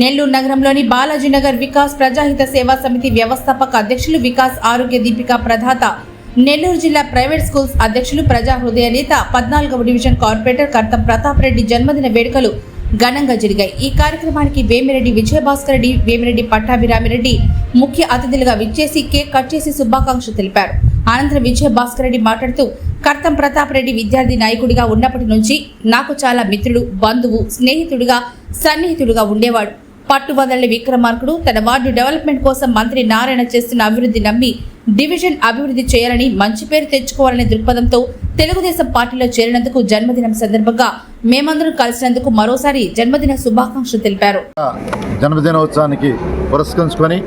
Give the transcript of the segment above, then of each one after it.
నెల్లూరు నగరంలోని బాలాజీ నగర్ వికాస్ ప్రజాహిత సేవా సమితి వ్యవస్థాపక అధ్యక్షులు వికాస్ ఆరోగ్య దీపిక ప్రదాత నెల్లూరు జిల్లా ప్రైవేట్ స్కూల్స్ అధ్యక్షులు ప్రజా హృదయ నేత పద్నాలుగవ డివిజన్ కార్పొరేటర్ కర్తం ప్రతాప్ రెడ్డి జన్మదిన వేడుకలు ఘనంగా జరిగాయి. ఈ కార్యక్రమానికి వేమిరెడ్డి విజయభాస్కర్ రెడ్డి వేమిరెడ్డి పట్టాభిరామిరెడ్డి ముఖ్య అతిథులుగా విచ్చేసి కేక్ కట్ చేసి శుభాకాంక్షలు తెలిపారు. అనంతరం విజయభాస్కర్ రెడ్డి మాట్లాడుతూ కర్తం ప్రతాప్ రెడ్డి విద్యార్థి నాయకుడిగా ఉన్నప్పటి నుంచి నాకు చాలా మిత్రుడు బంధువు స్నేహితుడిగా సన్నిహితుడుగా ఉండేవాడు. పట్టువదలని విక్రమార్కుడు తన వార్డు డెవలప్మెంట్ కోసం మంత్రి నారాయణ చేస్తున్న అభివృద్ధి నమ్మి డివిజన్ అభివృద్ధి చేయాలని మంచి పేరు తెచ్చుకోవాలనే దృక్పథంతో తెలుగుదేశం పార్టీలో చేరినందుకు జన్మదినం సందర్భంగా మేమందరం కలిసినందుకు మరోసారి జన్మదిన శుభాకాంక్షలు తెలిపారు. జన్మదినోత్సవానికి పురస్కరించుకొని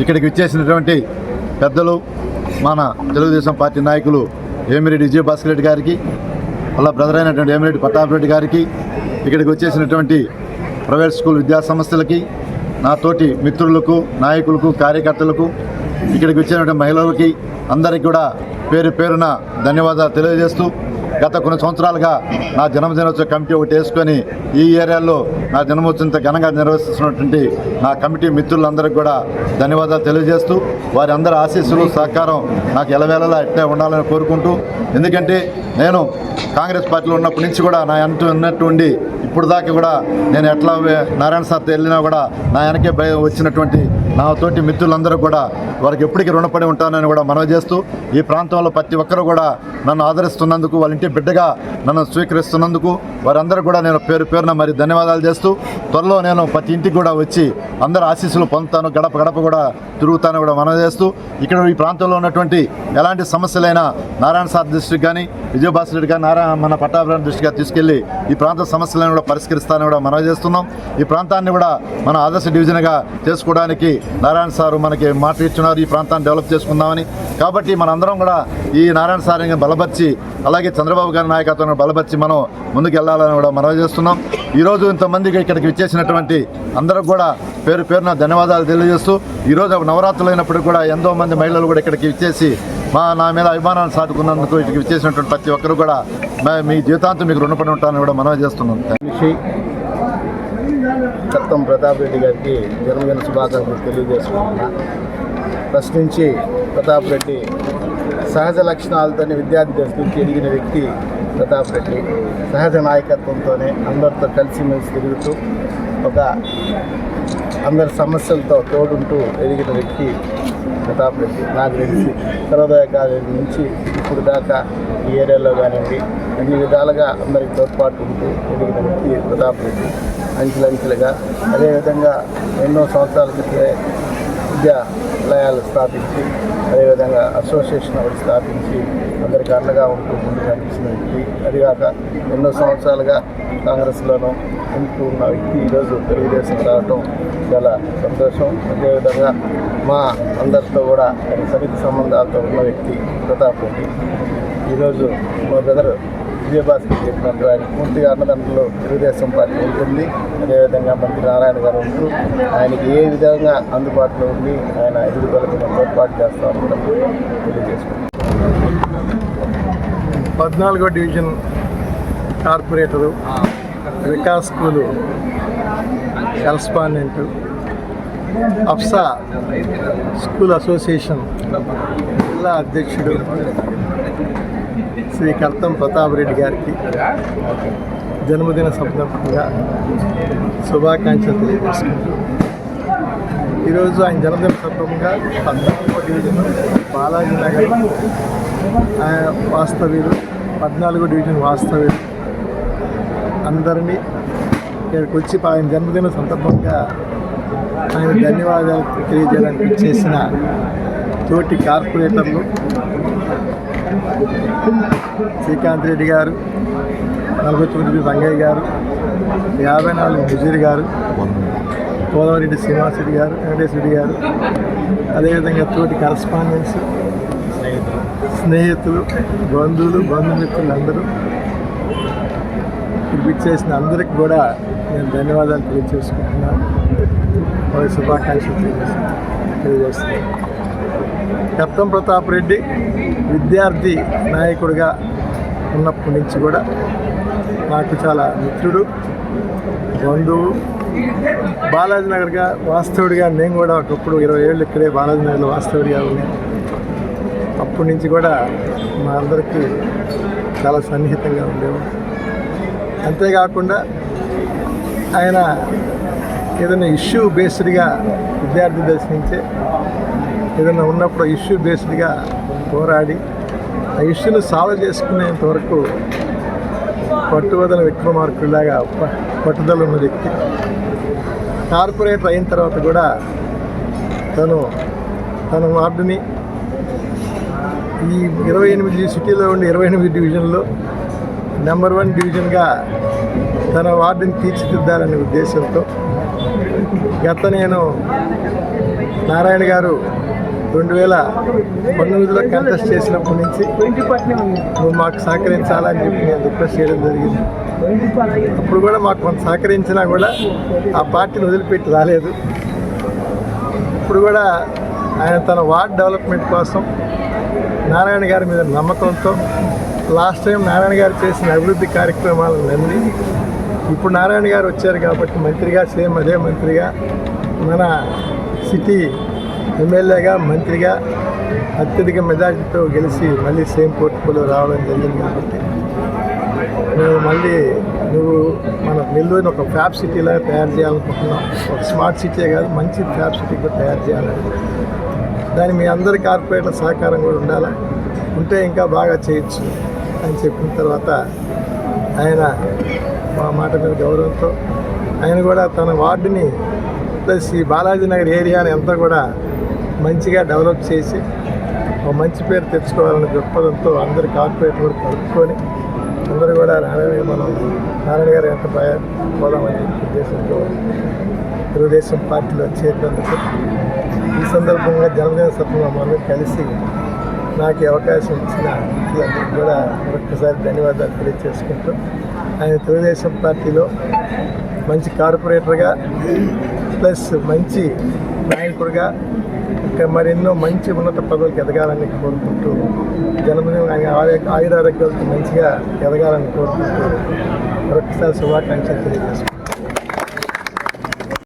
ఇక్కడికి విచ్చేసినటువంటి పెద్దలు మన తెలుగుదేశం పార్టీ నాయకులు ఏమిరెడ్డి విజయభాస్కర్ రెడ్డి గారికి వాళ్ళ బ్రదర్ అయినటువంటి ఏమిరెడ్డి పట్టాభి రెడ్డి గారికి ఇక్కడికి వచ్చేసినటువంటి ప్రైవేట్ స్కూల్ విద్యా సంస్థలకి నా తోటి మిత్రులకు నాయకులకు కార్యకర్తలకు ఇక్కడికి వచ్చినటువంటి మహిళలకి అందరికీ కూడా పేరు పేరున ధన్యవాదాలు తెలియజేస్తూ గత కొన్ని సంవత్సరాలుగా నా జన్మదినోత్సవ కమిటీ ఒకటి వేసుకొని ఈ ఏరియాలో నా జన్మోత్సవంత ఘనంగా నిర్వహిస్తున్నటువంటి నా కమిటీ మిత్రులందరికీ కూడా ధన్యవాదాలు తెలియజేస్తూ వారి అందరి ఆశీస్సులు సహకారం నాకు ఎలవేళలా ఎట్లా ఉండాలని కోరుకుంటూ ఎందుకంటే నేను కాంగ్రెస్ పార్టీలో ఉన్నప్పటి నుంచి కూడా నా అంటూ ఉన్నట్టు ఉండి ఇప్పుడు దాకా కూడా నేను ఎట్లా నారాయణ సార్తో వెళ్ళినా కూడా నా వెనకే వచ్చినటువంటి నా తోటి మిత్రులందరూ కూడా వారికి ఎప్పటికీ రుణపడి ఉంటానని కూడా మనవి చేస్తూ ఈ ప్రాంతంలో ప్రతి ఒక్కరు కూడా నన్ను ఆదరిస్తున్నందుకు వాళ్ళ ఇంటి బిడ్డగా నన్ను స్వీకరిస్తున్నందుకు వారందరూ కూడా నేను పేరు పేరున మరి ధన్యవాదాలు చేస్తూ త్వరలో నేను ప్రతి ఇంటికి కూడా వచ్చి అందరి ఆశీస్సులు పొందుతాను గడప గడప కూడా తిరుగుతాను కూడా మనవి చేస్తూ ఇక్కడ ఈ ప్రాంతంలో ఉన్నటువంటి ఎలాంటి సమస్యలైనా నారాయణ సార్ దృష్టికి కానీ విజయభాస్కర్ రెడ్డి కానీ నారాయణ మన పట్టాభిరామ్ దృష్టిగా తీసుకెళ్ళి ఈ ప్రాంత సమస్యలను కూడా పరిష్కరిస్తానని కూడా మనవి చేస్తున్నాం. ఈ ప్రాంతాన్ని కూడా మన ఆదర్శ డివిజన్గా చేసుకోవడానికి నారాయణ సారు మనకి మాట ఇచ్చున్నారు ఈ ప్రాంతాన్ని డెవలప్ చేసుకుందామని. కాబట్టి మనందరం కూడా ఈ నారాయణ సారిని బలపరిచి అలాగే చంద్రబాబు గారి నాయకత్వాన్ని బలపరిచి మనం ముందుకు వెళ్ళాలని కూడా మనవి చేస్తున్నాం. ఈరోజు ఇంతమందికి ఇక్కడికి విచ్చేసినటువంటి అందరికి కూడా పేరు పేరున ధన్యవాదాలు తెలియజేస్తూ ఈరోజు నవరాత్రులు అయినప్పుడు కూడా ఎంతో మంది మహిళలు కూడా ఇక్కడికి విచ్చేసి మా నా మీద అభిమానాన్ని సాటుకున్నందుకు ఇక్కడికి విచ్చేసినటువంటి ప్రతి ఒక్కరు కూడా మీ జీవితాంతం మీకు రుణపడి ఉంటానని కూడా మనవి చేస్తున్నాం. కత్తం ప్రతాప్ రెడ్డి గారికి జన్మదిన శుభాకాంక్షలు తెలియజేసుకుంటున్నా. ఫస్ట్ నుంచి ప్రతాప్ రెడ్డి సహజ లక్షణాలతోనే విద్యార్థి దశ నుంచి ఎదిగిన వ్యక్తి ప్రతాప్ రెడ్డి. సహజ నాయకత్వంతోనే అందరితో కలిసిమెలిసి తిరుగుతూ ఒక అందరి సమస్యలతో తోడుంటూ ఎదిగిన వ్యక్తి ప్రతాప్ రెడ్డి. నాకు తెలిసి సర్వోదయ కాలేజీ నుంచి ఇప్పుడు దాకా ఈ ఏరియాలో కానివ్వండి అన్ని విధాలుగా అందరికి తోడ్పాటు ఉంటూ ఎదిగిన వ్యక్తి ప్రతాప్ రెడ్డి. అంచెలంచెలుగా. అదేవిధంగా ఎన్నో సంవత్సరాల క్రితమే విద్యాలయాలు స్థాపించి అదేవిధంగా అసోసియేషన్ ఒకటి స్థాపించి అందరికీ అండగా ఉంటూ ముందుకు నడిచిన వ్యక్తి అదిగాక ఎన్నో సంవత్సరాలుగా కాంగ్రెస్లోనూ ఉంటూ ఉన్న వ్యక్తి ఈరోజు తెలుగుదేశం రావటం చాలా సంతోషం. అదేవిధంగా మా అందరితో కూడా సన్నిహిత సంబంధాలతో ఉన్న వ్యక్తి ప్రతాప్ రెడ్డి. ఈరోజు మా బ్రదర్ విజయభాస్కర్ చెప్పినట్టు ఆయన పూర్తిగా అన్నదండలో తెలుగుదేశం పార్టీ ఉంటుంది. అదేవిధంగా మంత్రి నారాయణ గారు ఉంటూ ఆయనకి ఏ విధంగా అందుబాటులో ఉండి ఆయన ఎదుగుదలకు మనం ఏర్పాటు చేస్తామని తెలియజేసుకుంటాం పద్నాలుగో division corporator Vikas school correspondent అఫ్సా school association జిల్లా అధ్యక్షుడు శ్రీ కర్తం ప్రతాప్ రెడ్డి గారికి జన్మదిన సందర్భంగా శుభాకాంక్షలు తెలియజేసుకుంటూ ఈరోజు ఆయన జన్మదిన సందర్భంగా పద్నాలుగో డివిజన్ బాలాజీ నగర్ ఆయన వాస్తవ్యులు పద్నాలుగో డివిజన్ వాస్తవ్యులు అందరినీ ఇక్కడికి వచ్చి ఆయన జన్మదిన సందర్భంగా ఆయన ధన్యవాదాలు తెలియజేయడానికి చేసిన తోటి కార్పొరేటర్లు శ్రీకాంత్ రెడ్డి గారు నలభై తొమ్మిది రంగయ్య గారు యాభై నాలుగు ముజీర్ గారు గోదావరి శ్రీనివాస్ రెడ్డి గారు వెంకటేశ్వర రెడ్డి గారు. అదేవిధంగా తోటి కరస్పాండెన్స్ స్నేహితులు బంధువులు బంధుమిత్రులు అందరూ. చేసిన అందరికి కూడా నేను ధన్యవాదాలు తెలియజేసుకుంటున్నాను. వారి శుభాకాంక్షలు తెలియజేస్తున్నాను. తెలియజేస్తున్నాను. కత్తం ప్రతాప్ రెడ్డి విద్యార్థి నాయకుడిగా ఉన్నప్పటి నుంచి కూడా నాకు చాలా మిత్రుడు బంధువు. బాలాజీ నగర్గా వాస్తవుడిగా నేను కూడా ఒకప్పుడు ఇరవై ఏళ్ళు ఇక్కడే బాలాజీ నగర్లో వాస్తవుడిగా ఉన్నాను. అప్పటి నుంచి కూడా మా అందరికీ చాలా సన్నిహితంగా ఉండేవాడు. అంతేకాకుండా ఆయన ఏదైనా ఇష్యూ బేస్డ్గా విద్యార్థి దశ నుంచే ఏదైనా ఉన్నప్పుడు ఇష్యూ బేస్డ్గా పోరాడి ఆ ఇష్యూను సాల్వ్ చేసుకునేంత వరకు పట్టువదల విక్రమార్కుడిలాగా ప- పట్టుదల ఉన్న వ్యక్తి. కార్పొరేటర్ అయిన తర్వాత కూడా తను తన వార్డుని ఈ ఇరవై ఎనిమిది సిటీలో ఉండే ఇరవై ఎనిమిది డివిజన్లో నెంబర్ వన్ డివిజన్గా తన వార్డుని తీర్చిదిద్దాలనే ఉద్దేశంతో గత నేను నారాయణ గారు రెండు వేల పంతొమ్మిదిలో కంటెస్ట్ చేసినప్పటి నుంచి నువ్వు మాకు సహకరించాలని చెప్పి నేను రిక్వెస్ట్ చేయడం జరిగింది. అప్పుడు కూడా మాకు కొంత సహకరించినా కూడా ఆ పార్టీని వదిలిపెట్టి రాలేదు. ఇప్పుడు కూడా ఆయన తన వార్డ్ డెవలప్మెంట్ కోసం నారాయణ గారి మీద నమ్మకంతో లాస్ట్ టైం నారాయణ గారు చేసిన అభివృద్ధి కార్యక్రమాలన్నీ ఇప్పుడు నారాయణ గారు వచ్చారు కాబట్టి మంత్రిగా సేమ్ అదే మంత్రిగా మన సిటీ ఎమ్మెల్యేగా మంత్రిగా అత్యధిక మెజార్టీతో గెలిచి మళ్ళీ సేమ్ పోర్టుకోలో రావడం జరిగింది కాబట్టి నువ్వు మళ్ళీ నువ్వు మన నెల్లూరుని ఒక ఫ్యాబ్ సిటీలాగా తయారు చేయాలనుకుంటున్నాం. ఒక స్మార్ట్ సిటీ కాదు మంచి ఫ్యాబ్ సిటీ కూడా తయారు చేయాలని. దాని మీ అందరి కార్పొరేట్ల సహకారం కూడా ఉండాలా? ఉంటే ఇంకా బాగా చేయొచ్చు అని చెప్పిన తర్వాత ఆయన మా మాట మీద గౌరవంతో ఆయన కూడా తన వార్డుని ప్లస్ ఈ బాలాజీ నగర్ ఏరియాని అంతా కూడా మంచిగా డెవలప్ చేసి ఒక మంచి పేరు తెచ్చుకోవాలనే దృక్పథంతో అందరు కార్పొరేటర్ కూడా కలుపుకొని అందరూ కూడా నారాయణ మనం నారాయణ గారి ఎంత పోయా- పోదామని ఉద్దేశంతో తెలుగుదేశం పార్టీలో చేరినందుకు ఈ సందర్భంగా జనదిన మనం కలిసి నాకు అవకాశం ఇచ్చిన అందరికీ కూడా ఒక్కసారి ధన్యవాదాలు తెలియజేసుకుంటూ ఆయన తెలుగుదేశం పార్టీలో మంచి కార్పొరేటర్గా ప్లస్ మంచి నాయకుడిగా ఇంకా మరెన్నో మంచి ఉన్నత పదవులకు ఎదగాలని కోరుకుంటూ జన్మదినం ఆయన ఆయురారోగ్యాలతో మంచిగా ఎదగాలని కోరుకుంటూ మరొకసారి శుభాకాంక్షలు తెలియజేసుకుంటాను